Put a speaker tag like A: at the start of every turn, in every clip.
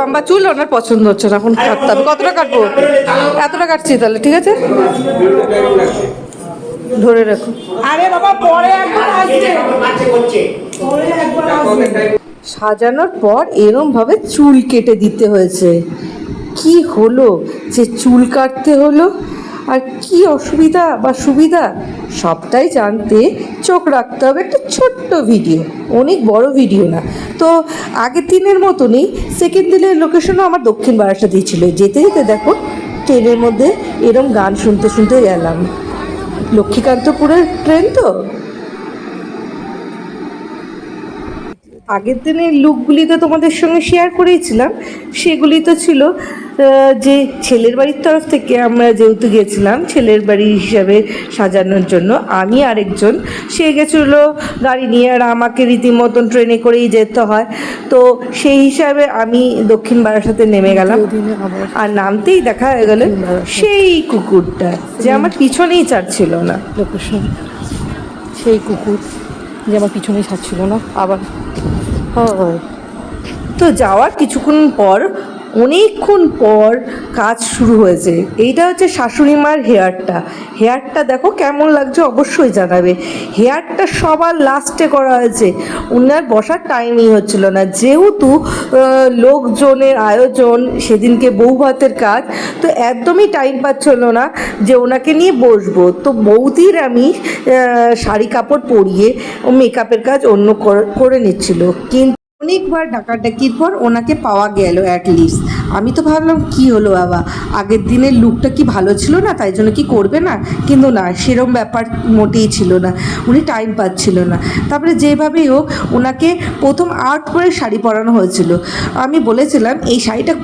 A: লম্বা চুল ওনার পছন্দ হচ্ছে না। এখন কাটতে হবে। কতটা কাটবো? এতটা কাটছি তাহলে ঠিক আছে? ধরে রাখো।
B: আরে বাবা পরে একবার আসছে। পরে একবার আসবে
A: সাজানোর পর এরম ভাবে চুল কেটে দিতে হয়েছে। কি হলো? যে চুল কাটতে হলো? আর কি অসুবিধা বা সুবিধা সবটাই জানতে চোখ রাখতে হবে একটা ছোট্ট ভিডিও, অনেক বড় ভিডিও না। তো আগের দিনের মতনই সেকেন্ড দিনের লোকেশনও আমার দক্ষিণ বারাসাতেই ছিল যেতে যেতে দেখো, ট্রেনের মধ্যে এরম গান শুনতে শুনতে গেলাম। লক্ষ্মীকান্তপুরের ট্রেন তো? আগের দিনের লুকগুলি তো তোমাদের সঙ্গে শেয়ার করেছিলাম সেগুলি তো ছিল যে ছেলের বাড়ির তরফ থেকে আমরা যেহেতু গেছিলাম ছেলের বাড়ি হিসাবে সাজানোর জন্য আমি আরেকজন সে গেছিল গাড়ি নিয়ে আর আমাকে রীতিমতন ট্রেনে করেই যেতে হয় তো সেই হিসাবে আমি দক্ষিণ বারাসাতে নেমে গেলাম। আর নামতেই দেখা হয়ে গেল সেই কুকুরটা যে আমার পিছনেই চাচ্ছিল না।
C: সেই কুকুর যে আমার পিছনেই ছাড়ছিল না আবার
A: তো যাওয়ার কিছুক্ষণ পর অনেকক্ষণ পর কাজ শুরু হয়েছে। এইটা হচ্ছে শাশুড়ি মার হেয়ারটা। হেয়ারটা দেখো কেমন লাগছে, অবশ্যই জানাবে। হেয়ারটা সবার লাস্টে করা হয়েছে। ওনার বসার টাইমই হচ্ছিল না। যেহেতু লোকজনের আয়োজন, সেদিনকে বউ ভাতের কাজ, তো একদমই টাইম পাচ্ছিল না যে ওনাকে নিয়ে বসবো। তো বৌদির আমি শাড়ি কাপড় পরিয়ে ও মেকআপের কাজ অন্য করে নিচ্ছিল। কিন্তু অনেকবার ডাকাডাকির পর ওনাকে পাওয়া গেল অ্যাটলিস্ট আমি তো ভাবলাম, কি হলো বাবা? আগের দিনের লুকটা কি ভালো ছিল না? তাই জন্য কি করবে না? কিন্তু না, সেরম ব্যাপার মোটেই ছিল না। উনি টাইম পাচ্ছিল না। তারপরে যেভাবেই হোক, ওনাকে প্রথম আর্ট করে শাড়ি পরানো হয়েছিল। আমি বলেছিলাম, এই শাড়িটা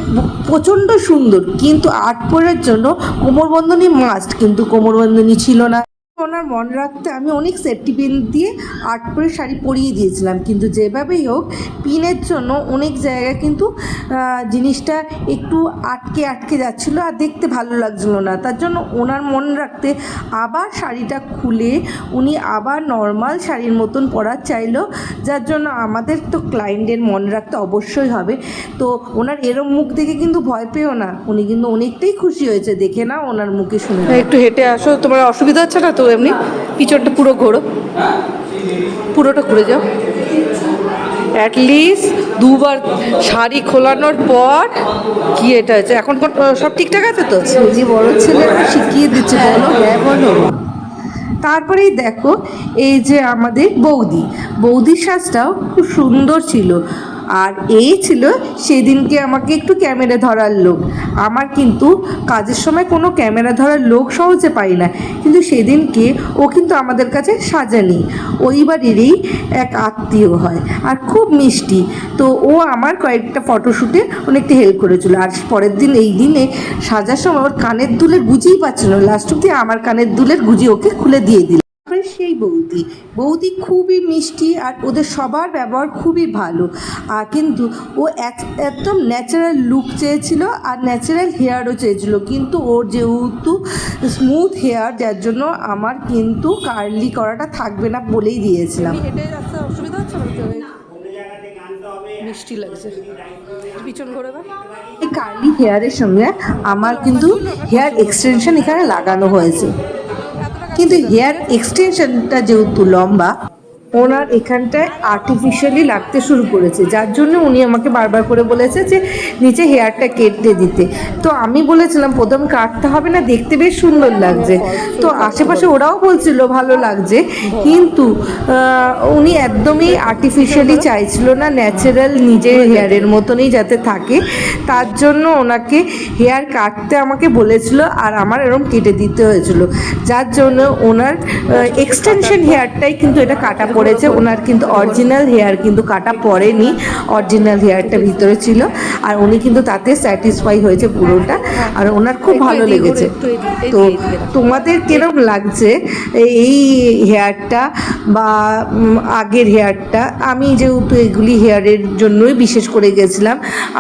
A: প্রচণ্ড সুন্দর, কিন্তু আর্ট পরার জন্য কোমরবন্ধনী মাস্ট কিন্তু কোমরবন্ধনী ছিল না। ওনার মন রাখতে আমি অনেক সেফটি পিন দিয়ে আর্ট করে শাড়ি পরিয়ে দিয়েছিলাম। কিন্তু যেভাবেই হোক, পিনের জন্য অনেক জায়গায় কিন্তু জিনিসটা একটু আটকে আটকে যাচ্ছিল আর দেখতে ভালো লাগছিল না। তার জন্য ওনার মন রাখতে আবার শাড়িটা খুলে উনি আবার নর্মাল শাড়ির মতন পরার চাইলো, যার জন্য আমাদের তো ক্লায়েন্টের মন রাখতে অবশ্যই হবে। তো ওনার এরম মুখ দেখে কিন্তু ভয় পেও না। উনি কিন্তু অনেকটাই খুশি হয়েছে দেখে না ওনার মুখে শুনে। একটু হেঁটে আসো, তোমার অসুবিধা হচ্ছে না তো? এমনি। পিছনটা পুরো ঘোরো। পুরোটা ঘুরে যাও। অ্যাটলিস্ট দুবার শাড়ি খোলানোর পর কি এটা হচ্ছে এখন সব ঠিকঠাক আছে তো?
B: যে বড় ছেলেরা শিখিয়ে দিচ্ছে বলো হ্যাঁ বলো।
A: তারপরেই দেখো, এই যে আমাদের বৌদি। বৌদির সাজটাও খুব সুন্দর ছিল। আর এই ছিল সেদিনকে আমাকে একটু ক্যামেরা ধরার লোক। আমার কিন্তু কাজের সময় কোনো ক্যামেরা ধরার লোক সহজে পাই না। কিন্তু সেদিনকে ও কিন্তু আমাদের কাছে সাজানি। ওই বাড়িরই এক আত্মীয় হয় আর খুব মিষ্টি। তো ও আমার কয়েকটা ফটোশ্যুটে অনেকটা হেল্প করেছিল। আর পরের দিন এই দিনে সাজার সময় ওর কানের দুলের গুজিই পাচ্ছিল লাস্ট অব্দি আমার কানের দুলের গুজি ওকে খুলে দিয়ে দিল। সেই বৌদি। বৌদি খুবই মিষ্টি আর ওদের সবার ব্যবহার খুবই ভালো। আর কিন্তু ও এক- একদম ন্যাচারাল লুক চেয়েছিল আর ন্যাচারাল হেয়ারও চেয়েছিল। কিন্তু ওর যেহেতু স্মুথ হেয়ার যার জন্য আমার কিন্তু কার্লি করাটা থাকবে না বলেই দিয়েছিলাম।
C: হেঁটে অসুবিধা হচ্ছে মিষ্টি লাগছে। পিছন বা
A: এই কার্লি হেয়ারের সঙ্গে আমার কিন্তু হেয়ার এক্সটেনশন এখানে লাগানো হয়েছে। কিন্তু হেয়ার এক্সটেনশনটা যেহেতু লম্বা ওনার এখানটায় আর্টিফিশিয়ালি লাগতে শুরু করেছে। যার জন্য উনি আমাকে বারবার করে বলেছে যে, নিচে হেয়ারটা কেটে দিতে। তো আমি বলেছিলাম, প্রথম কাটতে হবে না, দেখতে বেশ সুন্দর লাগছে। তো আশেপাশে ওরাও বলছিল, ভালো লাগছে। কিন্তু উনি একদমই আর্টিফিশিয়ালি চাইছিল না ন্যাচারাল নিজের হেয়ারের মতনই যাতে থাকে। তার জন্য ওনাকে হেয়ার কাটতে আমাকে বলেছিল আর আমার এরকম কেটে দিতে হয়েছিল। যার জন্য ওনার এক্সটেনশন হেয়ারটাই কিন্তু এটা কাটা পড়েছে ওনার কিন্তু অরিজিনাল হেয়ার কিন্তু কাটা পড়েনি অরিজিনাল হেয়ারটা ভিতরে ছিল আর উনি কিন্তু তাতে স্যাটিসফাই হয়েছে পুরোটা আর ওনার খুব ভালো লেগেছে। তো তোমাদের কিরম লাগছে এই হেয়ারটা বা আগের হেয়ারটা আমি যেহেতু এগুলি হেয়ারের জন্যই বিশেষ করে গেছিলাম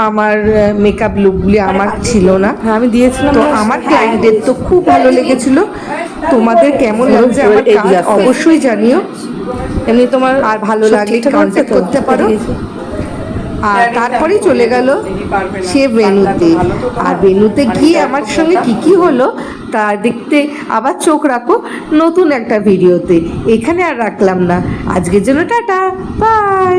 A: আমার মেকআপ লুকগুলি আমার ছিল না।
C: আমি দিয়েছিলাম
A: তো আমার ক্লায়েন্টের তো খুব ভালো লেগেছিল। তোমাদের কেমন লাগছে? আমার অবশ্যই জানিও।
C: এমনি তোমার
A: আর ভালো
C: লাগে
A: কন্ট্যাক্ট করতে পারো। আর তারপরেই চলে গেল সে বেনুতে আর বেনুতে গিয়ে আমার সঙ্গে কি কি হলো তা দেখতে আবার চোখ রাখো। নতুন একটা ভিডিওতে। এখানে আর রাখলাম না। আজকের জন্য টাটা। বাই